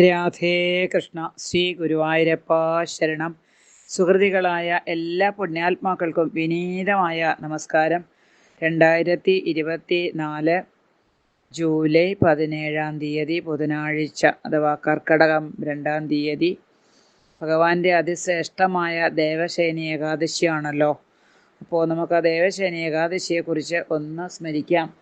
രാധേ കൃഷ്ണ ശ്രീ ഗുരുവായൂരപ്പ ശരണം. സുഹൃതികളായ എല്ലാ പുണ്യാത്മാക്കൾക്കും വിനീതമായ നമസ്കാരം. രണ്ടായിരത്തി ഇരുപത്തി നാല് ജൂലൈ പതിനേഴാം തീയതി ബുധനാഴ്ച അഥവാ കർക്കടകം രണ്ടാം തീയതി. ഭഗവാന്റെ അതിശ്രേഷ്ഠമായ ദേവശേനി ഏകാദശിയാണല്ലോ. അപ്പോൾ നമുക്ക് ആ ദേവശേനി ഏകാദശിയെക്കുറിച്ച് ഒന്ന് സ്മരിക്കാം.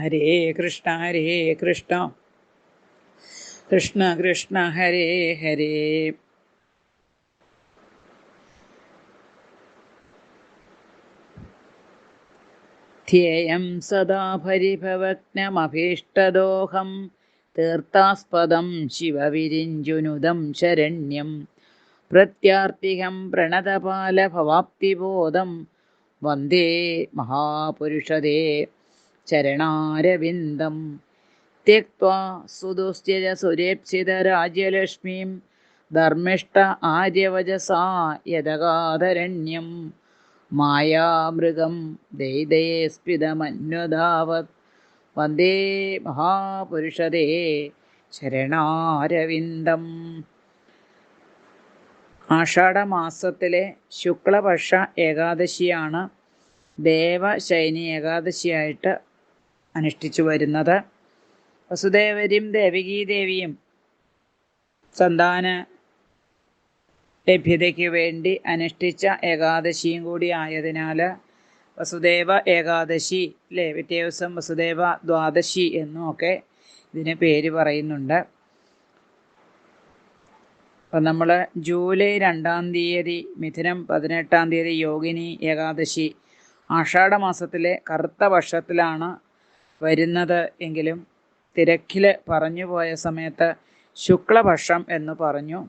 ഹരേ കൃഷ്ണ ഹരേ കൃഷ്ണ. കൃഷ്ണ കൃഷ്ണ ഹരേ ഹരേ. ധ്യേയം സദാ പരിഭവജ്ഞമഭീഷ്ടദോഹം തീർത്ഥാസ്പദം ശിവവിരിഞ്ചുനുദം ശരണ്യം. പ്രത്യാർത്തികം പ്രണതപാലഭവാപ്തിബോധം വന്ദേ മഹാപുരുഷദേ. ചരണാരവിന്ദം त्यक्त्वा सुदुस्त्यज सुरेप्सितराज्यलक्ष्मीं धर्मिष्ठ आर्यवजसा यदगाधरण्यं मायामृगं दयिदये स्फितमन्वधावत् വന്ദേ മഹാപുരുഷതേ ശരണാരവിന്ദം ആഷാഢമാസത്തിലെ ശുക്ലപക്ഷ ഏകാദശിയാണ് ദേവശൈനി ഏകാദശിയായിട്ട് അനുഷ്ഠിച്ചു വരുന്നത്. വസുദേവരും ദേവികീദേവിയും സന്താന ലഭ്യതയ്ക്ക് വേണ്ടി അനുഷ്ഠിച്ച ഏകാദശിയും കൂടി ആയതിനാൽ വസുദേവ ഏകാദശി അല്ലേ പിറ്റേ ദിവസം വസുദേവ ദ്വാദശി എന്നും ഒക്കെ ഇതിന് പേര് പറയുന്നുണ്ട്. അപ്പം നമ്മൾ ജൂലൈ രണ്ടാം തീയതി മിഥുനം പതിനെട്ടാം തീയതി യോഗിനി ഏകാദശി ആഷാഢമാസത്തിലെ കറുത്ത വർഷത്തിലാണ് വരുന്നത് എങ്കിലും തിരക്കിൽ പറഞ്ഞു പോയ സമയത്ത് ശുക്ലപക്ഷം എന്ന് പറഞ്ഞു.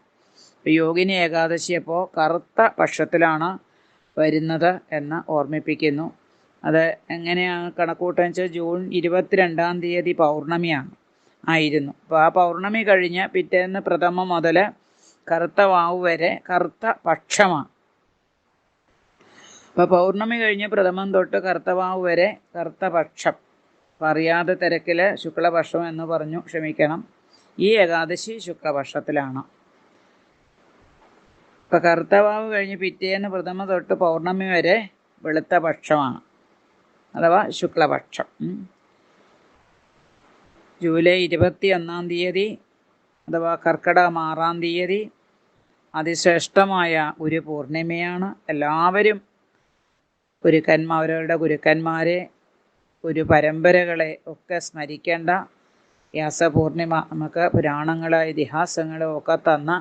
യോഗിനി ഏകാദശി അപ്പോൾ കറുത്ത പക്ഷത്തിലാണ് വരുന്നത് എന്ന് ഓർമ്മിപ്പിക്കുന്നു. അത് എങ്ങനെയാണ് കണക്കൂട്ടെന്ന് വെച്ചാൽ ജൂൺ ഇരുപത്തിരണ്ടാം തീയതി പൗർണമിയാണ് ആയിരുന്നു. അപ്പോൾ ആ പൗർണമി കഴിഞ്ഞ് പിറ്റേന്ന് പ്രഥമ മുതൽ കറുത്ത വാവ് വരെ കറുത്ത പക്ഷമാണ്. അപ്പോൾ പൗർണമി കഴിഞ്ഞ് പ്രഥമം തൊട്ട് കറുത്ത വാവ് വരെ കറുത്ത പക്ഷം. അപ്പോൾ അറിയാതെ തിരക്കിൽ ശുക്ലപക്ഷം എന്ന് പറഞ്ഞു ക്ഷമിക്കണം. ഈ ഏകാദശി ശുക്ലപക്ഷത്തിലാണ്. ഇപ്പം കറുത്തവാവ് കഴിഞ്ഞ് പിറ്റേന്ന് പ്രഥമ തൊട്ട് പൗർണമി വരെ വെളുത്ത പക്ഷമാണ്. അഥവാ ശുക്ലപക്ഷം. ജൂലൈ ഇരുപത്തി ഒന്നാം തീയതി അഥവാ കർക്കിടകം ആറാം തീയതി അതിശ്രേഷ്ഠമായ ഒരു പൂർണിമയാണ്. എല്ലാവരും ഗുരുക്കന്മാർ അവരവരുടെ ഗുരുക്കന്മാരെ ഒരു പരമ്പരകളെ ഒക്കെ സ്മരിക്കേണ്ട വ്യാസപൂർണിമ നമുക്ക് പുരാണങ്ങളെ ഇതിഹാസങ്ങളും ഒക്കെ തന്ന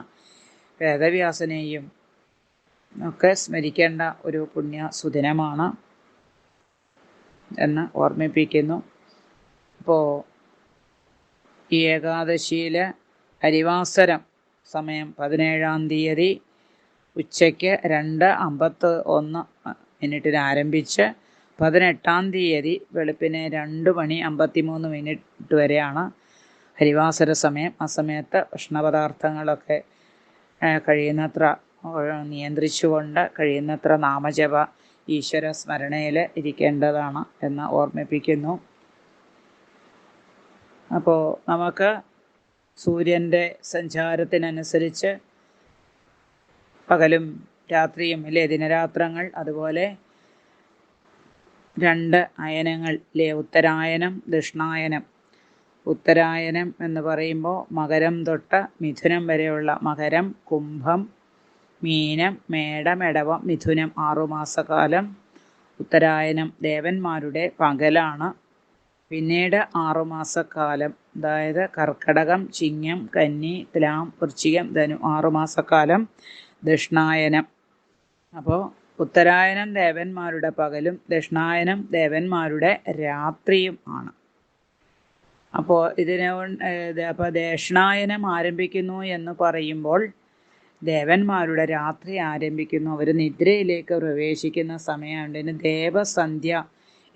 വേദവ്യാസനെയും ഒക്കെ സ്മരിക്കേണ്ട ഒരു പുണ്യ സുദിനമാണ് എന്ന് ഓർമ്മിപ്പിക്കുന്നു. അപ്പോൾ ഈ ഏകാദശിയിൽ ഹരിവാസരം സമയം പതിനേഴാം തീയതി ഉച്ചയ്ക്ക് രണ്ട് അമ്പത്ത് ഒന്ന് മിനിറ്റിന് ആരംഭിച്ച് പതിനെട്ടാം തീയതി വെളുപ്പിന് രണ്ട് മണി അമ്പത്തിമൂന്ന് മിനിറ്റ് വരെയാണ് ഹരിവാസര സമയം. ആ സമയത്ത് ഭക്ഷണപദാർത്ഥങ്ങളൊക്കെ കഴിയുന്നത്ര നിയന്ത്രിച്ചുകൊണ്ട് കഴിയുന്നത്ര നാമജപ ഈശ്വര സ്മരണയിൽ ഇരിക്കേണ്ടതാണ് എന്ന് ഓർമ്മിപ്പിക്കുന്നു. അപ്പോൾ നമുക്ക് സൂര്യന്റെ സഞ്ചാരത്തിനനുസരിച്ച് പകലും രാത്രിയും ഇല്ലേ ദിനരാത്രങ്ങൾ അതുപോലെ രണ്ട് അയനങ്ങൾ അല്ലേ ഉത്തരായനം ദക്ഷിണായനം. ഉത്തരായനം എന്ന് പറയുമ്പോൾ മകരം തൊട്ട് മിഥുനം വരെയുള്ള മകരം കുംഭം മീനം മേടം എടവം മിഥുനം ആറുമാസക്കാലം ഉത്തരായനം ദേവന്മാരുടെ പകലാണ്. പിന്നീട് ആറുമാസക്കാലം അതായത് കർക്കടകം ചിങ്ങം കന്നി തുലാം വൃശ്ചികം ധനു ആറുമാസക്കാലം ദക്ഷിണായനം. അപ്പോൾ ഉത്തരായനം ദേവന്മാരുടെ പകലും ദക്ഷിണായനം ദേവന്മാരുടെ രാത്രിയും ആണ്. അപ്പോൾ ഇതിനെ അപ്പോൾ ദക്ഷിണായനം ആരംഭിക്കുന്നു എന്ന് പറയുമ്പോൾ ദേവന്മാരുടെ രാത്രി ആരംഭിക്കുന്നു. അവർ നിദ്രയിലേക്ക് പ്രവേശിക്കുന്ന സമയമുണ്ട് ഇതിന് ദേവസന്ധ്യ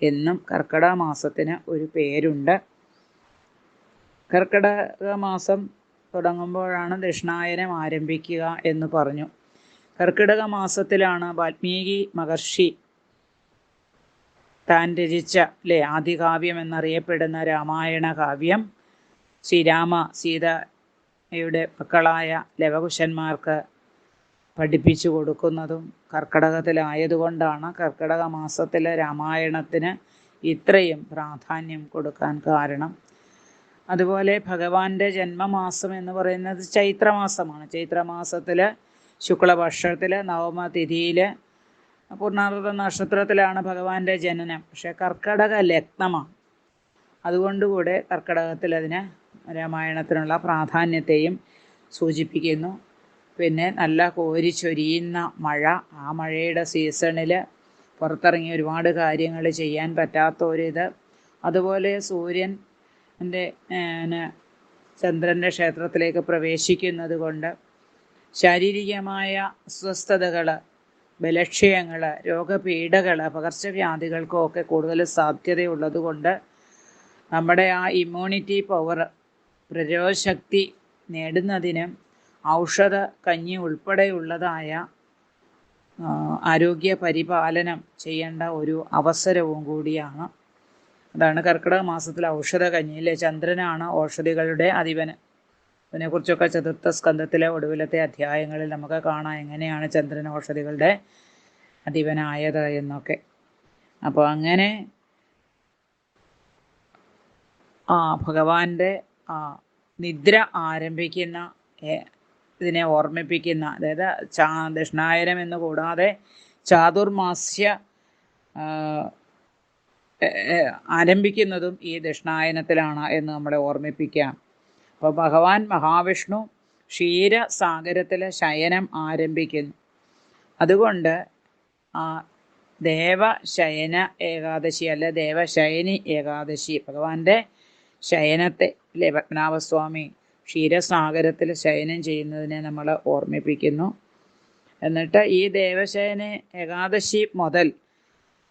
എന്നും കർക്കിടക മാസത്തിന് ഒരു പേരുണ്ട്. കർക്കിടക മാസം തുടങ്ങുമ്പോഴാണ് ദക്ഷിണായനം ആരംഭിക്കുക എന്ന് പറഞ്ഞു. കർക്കിടക മാസത്തിലാണ് വാൽമീകി മഹർഷി താൻ രചിച്ച അല്ലേ ആദികാവ്യം എന്നറിയപ്പെടുന്ന രാമായണ കാവ്യം ശ്രീരാമ സീതയുടെ മക്കളായ ലവകുശന്മാർക്ക് പഠിപ്പിച്ചു കൊടുക്കുന്നതും കർക്കിടകത്തിലായതുകൊണ്ടാണ് കർക്കിടക മാസത്തിലെ രാമായണത്തിന് ഇത്രയും പ്രാധാന്യം കൊടുക്കാൻ കാരണം. അതുപോലെ ഭഗവാന്റെ ജന്മമാസം എന്ന് പറയുന്നത് ചൈത്രമാസമാണ്. ചൈത്രമാസത്തിൽ ശുക്ലപക്ഷത്തിൽ നവമ തിഥിയിൽ പൂർണാർത്ഥ നക്ഷത്രത്തിലാണ് ഭഗവാന്റെ ജനനം. പക്ഷേ കർക്കടക ലഗ്നമാണ്. അതുകൊണ്ടുകൂടെ കർക്കടകത്തിൽ അതിന് രാമായണത്തിനുള്ള പ്രാധാന്യത്തെയും സൂചിപ്പിക്കുന്നു. പിന്നെ നല്ല കോരിച്ചൊരിയുന്ന മഴ ആ മഴയുടെ സീസണിൽ പുറത്തിറങ്ങി ഒരുപാട് കാര്യങ്ങൾ ചെയ്യാൻ പറ്റാത്ത ഒരിത് അതുപോലെ സൂര്യൻ എന്റെ ചന്ദ്രന്റെ ക്ഷേത്രത്തിലേക്ക് പ്രവേശിക്കുന്നത് കൊണ്ട് ശാരീരികമായ അസ്വസ്ഥതകൾ ബലക്ഷയങ്ങൾ രോഗപീഠകൾ പകർച്ചവ്യാധികൾക്കും ഒക്കെ കൂടുതൽ സാധ്യതയുള്ളത് കൊണ്ട് നമ്മുടെ ആ ഇമ്മ്യൂണിറ്റി പവർ പ്രതിരോധശക്തി നേടുന്നതിന് ഔഷധ കഞ്ഞി ഉൾപ്പെടെയുള്ളതായ ആരോഗ്യ പരിപാലനം ചെയ്യേണ്ട ഒരു അവസരവും കൂടിയാണ്. അതാണ് കർക്കിടക മാസത്തിൽ ഔഷധ കഞ്ഞിയിലെ ചന്ദ്രനാണ് ഔഷധികളുടെ അധിപന്. അതിനെക്കുറിച്ചൊക്കെ ചതുർത്ഥ സ്കന്ധത്തിലെ ഒടുവിലത്തെ അധ്യായങ്ങളിൽ നമുക്ക് കാണാം എങ്ങനെയാണ് ചന്ദ്രൻ ഔഷധികളുടെ അധിപനായത് എന്നൊക്കെ. അപ്പോൾ അങ്ങനെ ആ ഭഗവാന്റെ ആ നിദ്ര ആരംഭിക്കുന്ന ഇതിനെ ഓർമ്മിപ്പിക്കുന്ന അതായത് ചാ ദക്ഷിണായനം എന്ന് കൂടാതെ ചാതുർമാസ്യ ആരംഭിക്കുന്നതും ഈ ദക്ഷിണായനത്തിലാണ് എന്ന് നമ്മളെ ഓർമ്മിപ്പിക്കാം. അപ്പോൾ ഭഗവാൻ മഹാവിഷ്ണു ക്ഷീരസാഗരത്തിൽ ശയനം ആരംഭിക്കുന്നു. അതുകൊണ്ട് ദേവശയന ഏകാദശി അല്ല ദേവശയനി ഏകാദശി ഭഗവാന്റെ ശയനത്തെ അല്ലെ പത്മനാഭസ്വാമി ക്ഷീരസാഗരത്തിൽ ശയനം ചെയ്യുന്നതിനെ നമ്മൾ ഓർമ്മിപ്പിക്കുന്നു. എന്നിട്ട് ഈ ദേവശയന ഏകാദശി മുതൽ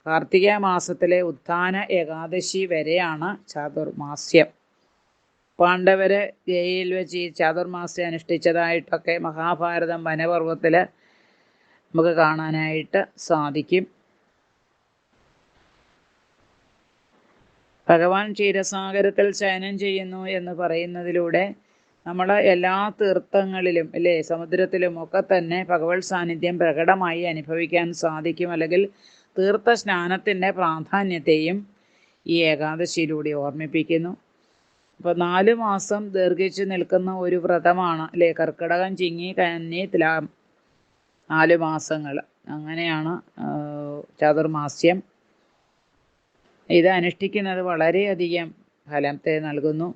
കാർത്തിക മാസത്തിലെ ഉത്ഥാന ഏകാദശി വരെയാണ് ചാതുർമാസ്യം. പാണ്ഡവര് ജയിൽ വെച്ച് ഈ ചാതുർമാസ്യം അനുഷ്ഠിച്ചതായിട്ടൊക്കെ മഹാഭാരതം വനപർവത്തിൽ നമുക്ക് കാണാനായിട്ട് സാധിക്കും. ഭഗവാൻ ക്ഷീരസാഗരത്തിൽ ശയനം ചെയ്യുന്നു എന്ന് പറയുന്നതിലൂടെ നമ്മൾ എല്ലാ തീർത്ഥങ്ങളിലും അല്ലേ സമുദ്രത്തിലും ഒക്കെ തന്നെ ഭഗവത് സാന്നിധ്യം പ്രകടമായി അനുഭവിക്കാൻ സാധിക്കും. അല്ലെങ്കിൽ തീർത്ഥ സ്നാനത്തിന്റെ പ്രാധാന്യത്തെയും ഈ ഏകാദശിയിലൂടെ ഓർമ്മിപ്പിക്കുന്നു. അപ്പോൾ നാല് മാസം ദീർഘിച്ചു നിൽക്കുന്ന ഒരു വ്രതമാണ് അല്ലേ? കർക്കിടകം ചിങ്ങി കന്നി തുലാം. നാല് മാസങ്ങൾ അങ്ങനെയാണ് ചതുർമാസ്യം. ഇത് അനുഷ്ഠിക്കുന്നത് വളരെയധികം ഫലത്തെ നൽകുന്നു.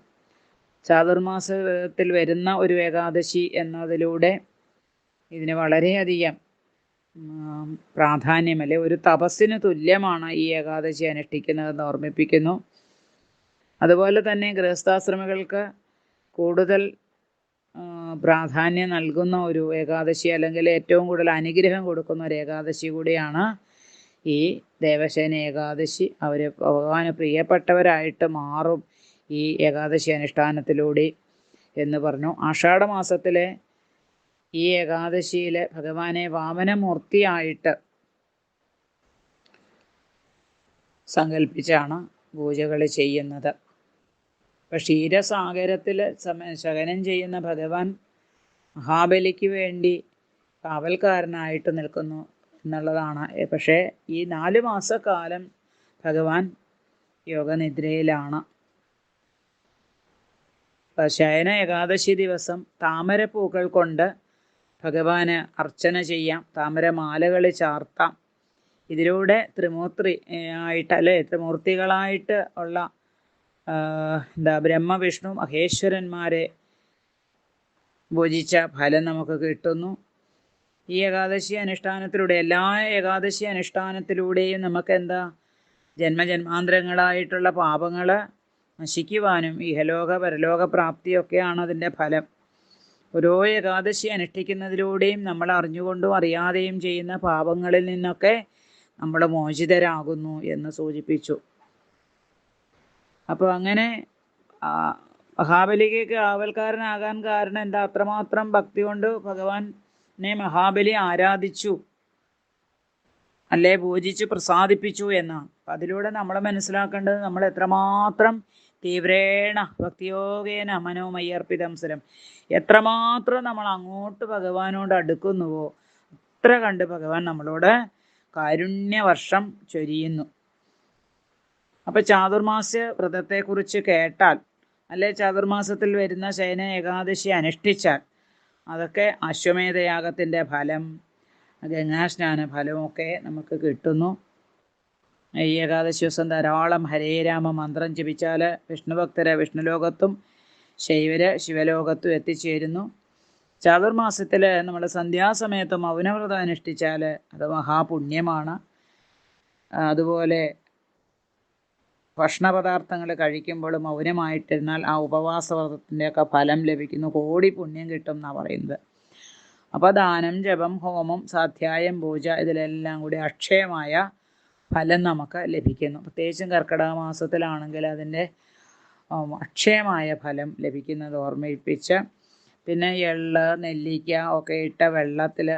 ചാതുർമാസത്തിൽ വരുന്ന ഒരു ഏകാദശി എന്നതിലൂടെ ഇതിന് വളരെയധികം പ്രാധാന്യമല്ലേ ഒരു തപസ്സിന് തുല്യമാണ് ഈ ഏകാദശി അനുഷ്ഠിക്കുന്നതെന്ന് ഓർമ്മിപ്പിക്കുന്നു. അതുപോലെ തന്നെ ഗൃഹസ്ഥാശ്രമികൾക്ക് കൂടുതൽ പ്രാധാന്യം നൽകുന്ന ഒരു ഏകാദശി അല്ലെങ്കിൽ ഏറ്റവും കൂടുതൽ അനുഗ്രഹം കൊടുക്കുന്ന ഒരു ഏകാദശി കൂടിയാണ് ഈ ദേവശേന ഏകാദശി. അവർ ഭഗവാന് പ്രിയപ്പെട്ടവരായിട്ട് മാറും ഈ ഏകാദശി അനുഷ്ഠാനത്തിലൂടെ എന്ന് പറഞ്ഞു. ആഷാഢ മാസത്തിലെ ഈ ഏകാദശിയിൽ ഭഗവാനെ വാമനമൂർത്തിയായിട്ട് സങ്കല്പിച്ചാണ് പൂജകൾ ചെയ്യുന്നത്. അപ്പം ക്ഷീരസാഗരത്തിൽ ശകനം ചെയ്യുന്ന ഭഗവാൻ മഹാബലിക്ക് വേണ്ടി കാവൽക്കാരനായിട്ട് നിൽക്കുന്നു എന്നുള്ളതാണ്. പക്ഷേ ഈ നാല് മാസക്കാലം ഭഗവാൻ യോഗനിദ്രയിലാണ്. ശയന ഏകാദശി ദിവസം താമരപ്പൂക്കൾ കൊണ്ട് ഭഗവാന് അർച്ചന ചെയ്യാം. താമരമാലകൾ ചാർത്താം. ഇതിലൂടെ ത്രിമൂർത്തി ആയിട്ട് അല്ലെ ത്രിമൂർത്തികളായിട്ട് ഉള്ള എന്താ ബ്രഹ്മ വിഷ്ണു മഹേശ്വരന്മാരെ ഭോജിച്ച ഫലം നമുക്ക് കിട്ടുന്നു. ഈ ഏകാദശി അനുഷ്ഠാനത്തിലൂടെ എല്ലാ ഏകാദശി അനുഷ്ഠാനത്തിലൂടെയും നമുക്ക് എന്താ ജന്മജന്മാന്തരങ്ങളായിട്ടുള്ള പാപങ്ങൾ നശിക്കുവാനും ഇഹലോക പരലോക പ്രാപ്തിയൊക്കെയാണ് അതിന്റെ ഫലം. ഓരോ ഏകാദശി അനുഷ്ഠിക്കുന്നതിലൂടെയും നമ്മൾ അറിഞ്ഞുകൊണ്ടും അറിയാതെയും ചെയ്യുന്ന പാപങ്ങളിൽ നിന്നൊക്കെ നമ്മൾ മോചിതരാകുന്നു എന്ന് സൂചിപ്പിച്ചു. അപ്പോൾ അങ്ങനെ മഹാബലിക്ക് ആവൽക്കാരനാകാൻ കാരണം എന്താ? അത്രമാത്രം ഭക്തി കൊണ്ട് ഭഗവാനെ മഹാബലി ആരാധിച്ചു. അല്ലേ പൂജിച്ച് പ്രസാദിപ്പിച്ചു എന്നാണ്. അപ്പം അതിലൂടെ നമ്മൾ മനസ്സിലാക്കേണ്ടത് നമ്മൾ എത്രമാത്രം തീവ്രേണ ഭക്തിയോഗേന മനോമയ്യർപ്പിതം സ്ഥലം എത്രമാത്രം നമ്മൾ അങ്ങോട്ട് ഭഗവാനോട് അടുക്കുന്നുവോ അത്ര കണ്ട് ഭഗവാൻ നമ്മളോട് കാരുണ്യവർഷം ചൊരിയുന്നു. അപ്പം ചാതുർമാസ്യ വ്രതത്തെക്കുറിച്ച് കേട്ടാൽ അല്ലെ ചാതുർമാസത്തിൽ വരുന്ന ശയന ഏകാദശി അനുഷ്ഠിച്ചാൽ അതൊക്കെ അശ്വമേധയാഗത്തിന്റെ ഫലം ഗംഗാസ്നാന ഫലമൊക്കെ നമുക്ക് കിട്ടുന്നു. ഈ ഏകാദശി ദിവസം ധാരാളം ഹരേരാമ മന്ത്രം ജപിച്ചാൽ വിഷ്ണുഭക്തരെ വിഷ്ണുലോകത്തും ശൈവര് ശിവലോകത്തും എത്തിച്ചേരുന്നു. ചാതുർമാസത്തിൽ നമ്മൾ സന്ധ്യാസമയത്ത് മൗനവ്രതം അനുഷ്ഠിച്ചാൽ അത് മഹാപുണ്യമാണ്. അതുപോലെ ഭക്ഷണപദാർത്ഥങ്ങൾ കഴിക്കുമ്പോൾ മൗനമായിട്ടിരുന്നാൽ ആ ഉപവാസവ്രതത്തിന്റെയൊക്കെ ഫലം ലഭിക്കുന്നു. കോടി പുണ്യം കിട്ടും എന്നാണ് പറയുന്നത്. അപ്പോൾ ദാനം ജപം ഹോമം സ്വാധ്യായം പൂജ ഇതിലെല്ലാം കൂടി അക്ഷയമായ ഫലം നമുക്ക് ലഭിക്കുന്നു. പ്രത്യേകിച്ചും കർക്കിടക മാസത്തിലാണെങ്കിൽ അതിന്റെ അക്ഷയമായ ഫലം ലഭിക്കുന്നത് ഓർമ്മിപ്പിച്ച് പിന്നെ എള്ള് നെല്ലിക്ക ഒക്കെ ഇട്ട വെള്ളത്തിൽ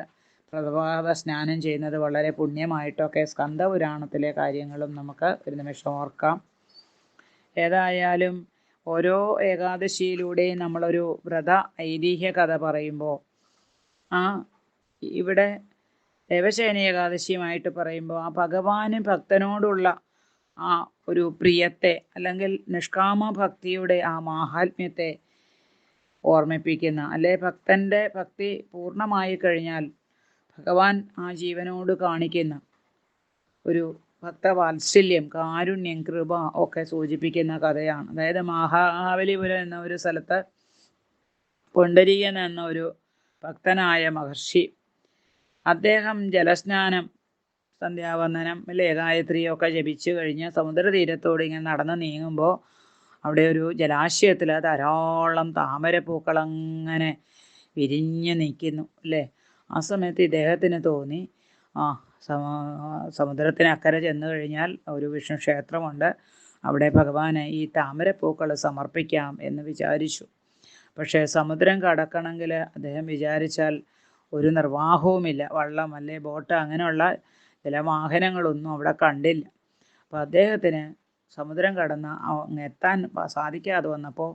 പ്രഭാത സ്നാനം ചെയ്യുന്നത് വളരെ പുണ്യമായിട്ടൊക്കെ സ്കന്ധപുരാണത്തിലെ കാര്യങ്ങളും നമുക്ക് ഒരു നിമിഷം ഓർക്കാം. ഏതായാലും ഓരോ ഏകാദശിയിലൂടെയും നമ്മളൊരു വ്രത ഐതിഹ്യ കഥ പറയുമ്പോൾ ആ ഇവിടെ ദേവശേന ഏകാദശിയുമായിട്ട് പറയുമ്പോൾ ആ ഭഗവാന് ഭക്തനോടുള്ള ആ ഒരു പ്രിയത്തെ അല്ലെങ്കിൽ നിഷ്കാമ ഭക്തിയുടെ ആ മാഹാത്മ്യത്തെ ഓർമ്മിപ്പിക്കുന്ന അല്ലെ ഭക്തന്റെ ഭക്തി പൂർണമായി കഴിഞ്ഞാൽ ഭഗവാൻ ആ ജീവനോട് കാണിക്കുന്ന ഒരു ഭക്തവാത്സല്യം കാരുണ്യം കൃപ ഒക്കെ സൂചിപ്പിക്കുന്ന കഥയാണ്. അതായത് മഹാബലിപുരം എന്ന ഒരു സ്ഥലത്ത് പൊണ്ടരീകൻ എന്ന ഒരു ഭക്തനായ മഹർഷി അദ്ദേഹം ജലസ്നാനം സന്ധ്യാവന്ദനം അല്ലേ ഗായത്രിയൊക്കെ ജപിച്ചു കഴിഞ്ഞ് സമുദ്രതീരത്തോട് ഇങ്ങനെ നടന്ന് നീങ്ങുമ്പോൾ അവിടെ ഒരു ജലാശയത്തിൽ ധാരാളം താമരപ്പൂക്കൾ അങ്ങനെ വിരിഞ്ഞ് നിൽക്കുന്നു അല്ലേ? ആ സമയത്ത് ഇദ്ദേഹത്തിന് തോന്നി ആ സമുദ്രത്തിന് അക്കരെ ചെന്നു കഴിഞ്ഞാൽ ഒരു വിഷ്ണു ക്ഷേത്രമുണ്ട്. അവിടെ ഭഗവാന് ഈ താമരപ്പൂക്കൾ സമർപ്പിക്കാം എന്ന് വിചാരിച്ചു. പക്ഷേ സമുദ്രം കടക്കണമെങ്കിൽ അദ്ദേഹം വിചാരിച്ചാൽ ഒരു നിർവാഹവുമില്ല. വള്ളം അല്ലെ ബോട്ട് അങ്ങനെയുള്ള ചില വാഹനങ്ങളൊന്നും അവിടെ കണ്ടില്ല. അപ്പോൾ അദ്ദേഹത്തിന് സമുദ്രം കടന്ന് എത്താൻ സാധിക്കാതെ വന്നപ്പോൾ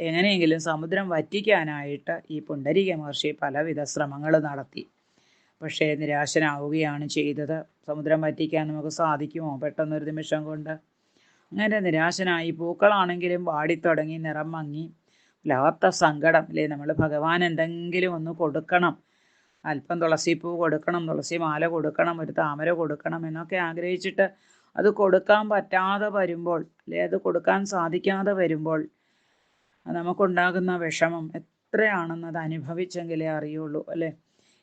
എങ്ങനെയെങ്കിലും സമുദ്രം വറ്റിക്കാനായിട്ട് ഈ പുണ്ടരീക മഹർഷി പലവിധ ശ്രമങ്ങൾ നടത്തി. പക്ഷേ നിരാശനാവുകയാണ് ചെയ്തത്. സമുദ്രം വറ്റിക്കാൻ നമുക്ക് സാധിക്കുമോ? പെട്ടെന്നൊരു നിമിഷം കൊണ്ട്. അങ്ങനെ നിരാശനായി. പൂക്കളാണെങ്കിലും വാടിത്തുടങ്ങി നിറം മങ്ങി. വല്ലാത്ത സങ്കടം അല്ലേ? നമ്മൾ ഭഗവാൻ എന്തെങ്കിലും ഒന്ന് കൊടുക്കണം. അല്പം തുളസിപ്പൂ കൊടുക്കണം തുളസി മാല കൊടുക്കണം ഒരു താമര കൊടുക്കണം എന്നൊക്കെ ആഗ്രഹിച്ചിട്ട് അത് കൊടുക്കാൻ പറ്റാതെ വരുമ്പോൾ അല്ലെ? അത് കൊടുക്കാൻ സാധിക്കാതെ വരുമ്പോൾ നമുക്കുണ്ടാകുന്ന വിഷമം എത്രയാണെന്ന് അത് അനുഭവിച്ചെങ്കിലേ അറിയുള്ളൂ അല്ലേ?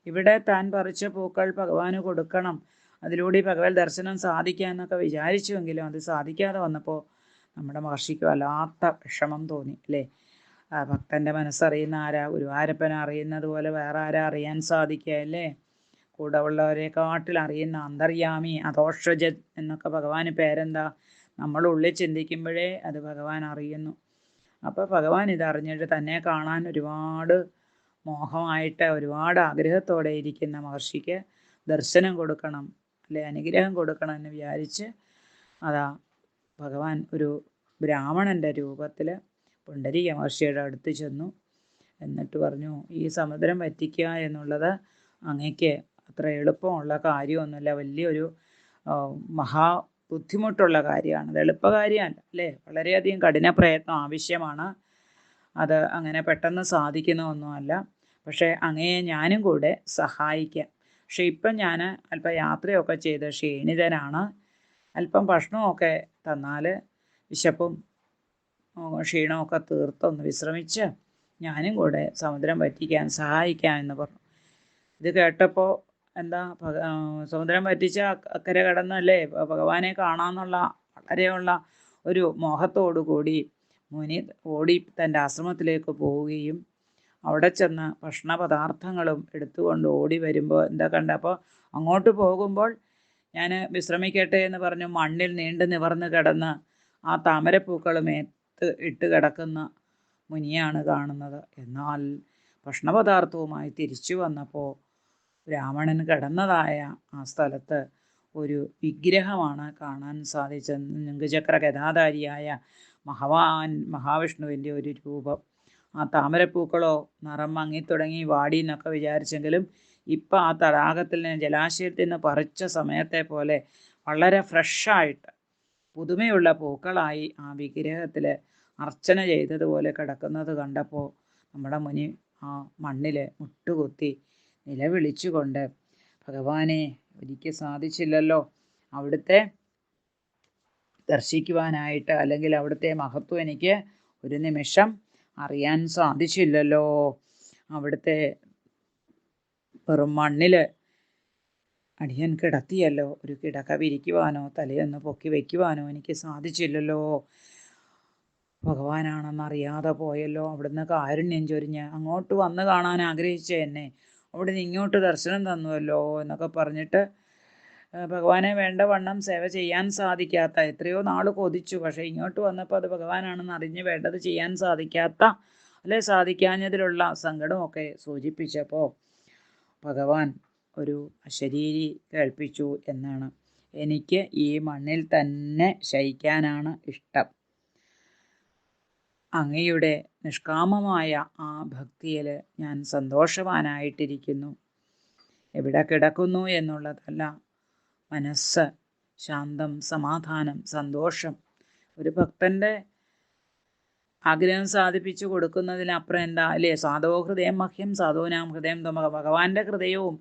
ഇവിടെ താൻ പറിച്ച പൂക്കൾ ഭഗവാന് കൊടുക്കണം. അതിലൂടെ ഭഗവത് ദർശനം സാധിക്കാമെന്നൊക്കെ വിചാരിച്ചുവെങ്കിലും അത് സാധിക്കാതെ വന്നപ്പോൾ നമ്മുടെ മഹർഷിക്ക് വല്ലാത്ത വിഷമം തോന്നി അല്ലേ? ഭക്തന്റെ മനസ്സറിയുന്ന ആരാ? ഗുരുവാരപ്പൻ അറിയുന്നത് പോലെ വേറെ ആരാ അറിയാൻ സാധിക്കുക അല്ലേ? കൂടെ ഉള്ളവരെക്കാട്ടിൽ അറിയുന്ന അന്തർയാമി അതോഷജൻ എന്നൊക്കെ ഭഗവാന് പേരെന്താ? നമ്മൾ ഉള്ളിൽ ചിന്തിക്കുമ്പോഴേ അത് ഭഗവാൻ അറിയുന്നു. അപ്പോൾ ഭഗവാൻ ഇതറിഞ്ഞിട്ട് തന്നെ കാണാൻ ഒരുപാട് മോഹമായിട്ട് ഒരുപാട് ആഗ്രഹത്തോടെ ഇരിക്കുന്ന മഹർഷിക്ക് ദർശനം കൊടുക്കണം അല്ലെ അനുഗ്രഹം കൊടുക്കണം എന്ന് വിചാരിച്ച് അതാ ഭഗവാൻ ഒരു ബ്രാഹ്മണന്റെ രൂപത്തിൽ പുണ്ടരീക മഹർഷിയുടെ അടുത്ത് ചെന്നു. എന്നിട്ട് പറഞ്ഞു ഈ സമുദ്രം വറ്റിക്കുക എന്നുള്ളത് അങ്ങയ്ക്ക് അത്ര എളുപ്പമുള്ള കാര്യമൊന്നുമില്ല. വലിയൊരു മഹാ ബുദ്ധിമുട്ടുള്ള കാര്യമാണ്. അത് എളുപ്പകാര്യമല്ല അല്ലേ? വളരെയധികം കഠിന പ്രയത്നം ആവശ്യമാണ്. അത് അങ്ങനെ പെട്ടെന്ന് സാധിക്കുന്ന ഒന്നുമല്ല പക്ഷേ അങ്ങയെ ഞാനും കൂടെ സഹായിക്കാം. പക്ഷേ ഇപ്പം ഞാൻ അല്പം യാത്രയൊക്കെ ചെയ്ത് ക്ഷീണിതനാണ്. അല്പം ഭക്ഷണമൊക്കെ തന്നാൽ വിശപ്പും ക്ഷീണമൊക്കെ തീർത്തൊന്ന് വിശ്രമിച്ച് ഞാനും കൂടെ സമുദ്രം പറ്റിക്കാൻ സഹായിക്കാം എന്ന് പറഞ്ഞു. ഇത് കേട്ടപ്പോൾ എന്താ സമുദ്രം പറ്റിച്ച അക്കരെ കടന്നല്ലേ? ഭഗവാനെ കാണാമെന്നുള്ള വളരെയുള്ള ഒരു മോഹത്തോടു കൂടി മുനി ഓടി തന്റെ ആശ്രമത്തിലേക്ക് പോവുകയും അവിടെ ചെന്ന് ഭക്ഷണ പദാർത്ഥങ്ങളും എടുത്തുകൊണ്ട് ഓടി വരുമ്പോൾ എന്താ കണ്ട അപ്പോൾ അങ്ങോട്ട് പോകുമ്പോൾ ഞാൻ വിശ്രമിക്കട്ടെ എന്ന് പറഞ്ഞു മണ്ണിൽ നീണ്ടു നിവർന്ന് കിടന്ന് ആ താമരപ്പൂക്കൾ മേത്ത് ഇട്ട് കിടക്കുന്ന മുനിയാണ് കാണുന്നത്. എന്നാൽ ഭക്ഷണപദാർത്ഥവുമായി തിരിച്ചു വന്നപ്പോൾ ബ്രാഹ്മണൻ കിടന്നതായ ആ സ്ഥലത്ത് ഒരു വിഗ്രഹമാണ് കാണാൻ സാധിച്ചത്. ലിംഗചക്ര ഗതാധാരിയായ മഹവാൻ മഹാവിഷ്ണുവിന്റെ ഒരു രൂപം ആ താമരപ്പൂക്കളോ നിറം മങ്ങിത്തുടങ്ങി വാടി എന്നൊക്കെ വിചാരിച്ചെങ്കിലും ഇപ്പം ആ തടാകത്തിൽ നിന്ന് ജലാശയത്തിൽ നിന്ന് പറിച്ച സമയത്തെ പോലെ വളരെ ഫ്രഷായിട്ട് പുതുമയുള്ള പൂക്കളായി ആ വിഗ്രഹത്തിൽ അർച്ചന ചെയ്തതുപോലെ കിടക്കുന്നത് കണ്ടപ്പോൾ നമ്മുടെ മുനി ആ മണ്ണിൽ മുട്ടുകുത്തി നിലവിളിച്ചുകൊണ്ട് ഭഗവാനെ എനിക്ക് സാധിച്ചില്ലല്ലോ. അവിടുത്തെ ദർശിക്കുവാനായിട്ട് അല്ലെങ്കിൽ അവിടുത്തെ മഹത്വം എനിക്ക് ഒരു നിമിഷം അറിയാൻ സാധിച്ചില്ലല്ലോ. അവിടുത്തെ വെറും മണ്ണിൽ അടിയൻ കിടത്തിയല്ലോ. ഒരു കിടക്ക വിരിക്കുവാനോ തലയൊന്ന് പൊക്കി വയ്ക്കുവാനോ എനിക്ക് സാധിച്ചില്ലല്ലോ. ഭഗവാനാണെന്നറിയാതെ പോയല്ലോ. അവിടുന്ന് കാരുണ്യം ചൊരിഞ്ഞ് അങ്ങോട്ട് വന്ന് കാണാൻ ആഗ്രഹിച്ച എന്നെ. അവിടുന്ന് ഇങ്ങോട്ട് ദർശനം തന്നുവല്ലോ എന്നൊക്കെ പറഞ്ഞിട്ട് ഭഗവാനെ വേണ്ട വണ്ണം സേവ ചെയ്യാൻ സാധിക്കാത്ത എത്രയോ നാൾ കൊതിച്ചു. പക്ഷേ ഇങ്ങോട്ട് വന്നപ്പോൾ അത് ഭഗവാനാണെന്ന് അറിഞ്ഞ് വേണ്ടത് ചെയ്യാൻ സാധിക്കാത്ത അല്ലെ സാധിക്കാഞ്ഞതിലുള്ള സങ്കടമൊക്കെ സൂചിപ്പിച്ചപ്പോൾ ഭഗവാൻ ഒരു അശരീരി കേൾപ്പിച്ചു എന്നാണ്. എനിക്ക് ഈ മണ്ണിൽ തന്നെ ശയിക്കാനാണ് ഇഷ്ടം. അങ്ങയുടെ നിഷ്കാമമായ ആ ഭക്തിയിൽ ഞാൻ സന്തോഷവാനായിട്ടിരിക്കുന്നു. എവിടെ കിടക്കുന്നു എന്നുള്ളതല്ല മനസ്സ്. ശാന്തം സമാധാനം സന്തോഷം. ഒരു ഭക്തന്റെ ആഗ്രഹം സാധിപ്പിച്ചു കൊടുക്കുന്നതിനപ്പുറം എന്താ? അല്ലേ? സാധവോ ഹൃദയം മഹ്യം സാധോനാം ഹൃദയം തമ ഭഗവാന്റെ ഹൃദയവും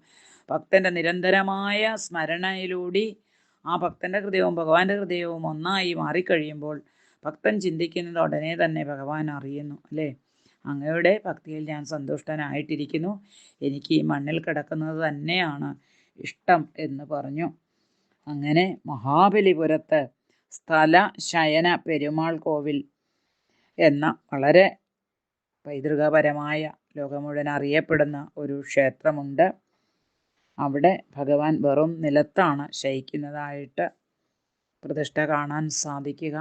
ഭക്തന്റെ നിരന്തരമായ സ്മരണയിലൂടെ ആ ഭക്തന്റെ ഹൃദയവും ഭഗവാന്റെ ഹൃദയവും ഒന്നായി മാറിക്കഴിയുമ്പോൾ ഭക്തൻ ചിന്തിക്കുന്നത് ഉടനെ തന്നെ ഭഗവാൻ അറിയുന്നു അല്ലേ? അങ്ങയുടെ ഭക്തിയിൽ ഞാൻ സന്തുഷ്ടനായിട്ടിരിക്കുന്നു. എനിക്ക് ഈ മണ്ണിൽ കിടക്കുന്നത് തന്നെയാണ് ഇഷ്ടം എന്ന് പറഞ്ഞു. അങ്ങനെ മഹാബലിപുരത്ത് സ്ഥല ശയന പെരുമാൾ കോവിൽ എന്ന വളരെ പൈതൃകപരമായ ലോകം മുഴുവൻ അറിയപ്പെടുന്ന ഒരു ക്ഷേത്രമുണ്ട്. അവിടെ ഭഗവാൻ വെറും നിലത്താണ് ശയിക്കുന്നതായിട്ട് പ്രതിഷ്ഠ കാണാൻ സാധിക്കുക.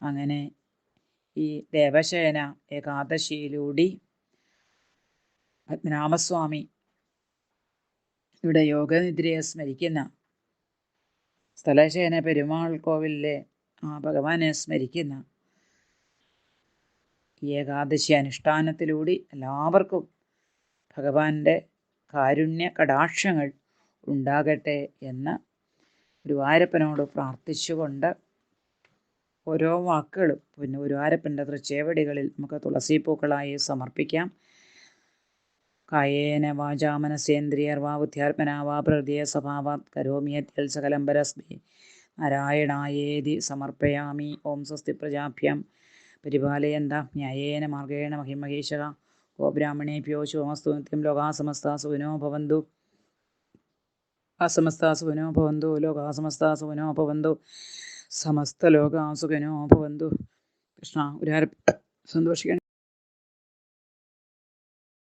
അങ്ങനെ ഈ ദേവശയന ഏകാദശിയിലൂടി പത്മനാഭസ്വാമി ഇവിടെ യോഗനിദ്രയെ സ്മരിക്കുന്ന സ്ഥലശയന പെരുമാൾ കോവിലിലെ ആ ഭഗവാനെ സ്മരിക്കുന്ന ഏകാദശി അനുഷ്ഠാനത്തിലൂടെ എല്ലാവർക്കും ഭഗവാന്റെ കാരുണ്യ കടാക്ഷങ്ങൾ ഉണ്ടാകട്ടെ എന്ന് ഗുരുവായൂരപ്പനോട് പ്രാർത്ഥിച്ചുകൊണ്ട് ഓരോ വാക്കുകളും പിന്നെ ഗുരുവായൂരപ്പന്റെ തൃച്ചേവടികളിൽ നമുക്ക് തുളസിപ്പൂക്കളായി സമർപ്പിക്കാം. കായേന വാചാ മനസേന്ദ്രിയർവാ ബുദ്ധ്യാത്മനാ വാ പ്രകൃതിയ സ്വഭാവാത് കരോമിയത്യൽ സകലം പരസ്മി. നാരായണായേതി സമർപ്പയാമി. ഓം സ്വസ്തി പ്രജാഭ്യം. പരിപാലയന്ത ന്യായേന മാർഗേണ മഹിമഹേശക ഗോബ്രാഹ്മണേഭ്യോ ശുഭമസ്തു നിത്യം ലോകാ സമസ്ത സുവിനോ ഭവന്തു. അസമസ്ത സമസ്ത സുവിനോ ഭവന്തു. സമസ്ത ലോകാ സുഖിനോ ഭവന്തു. കൃഷ്ണ ഒരു സന്തോഷിക്കണം.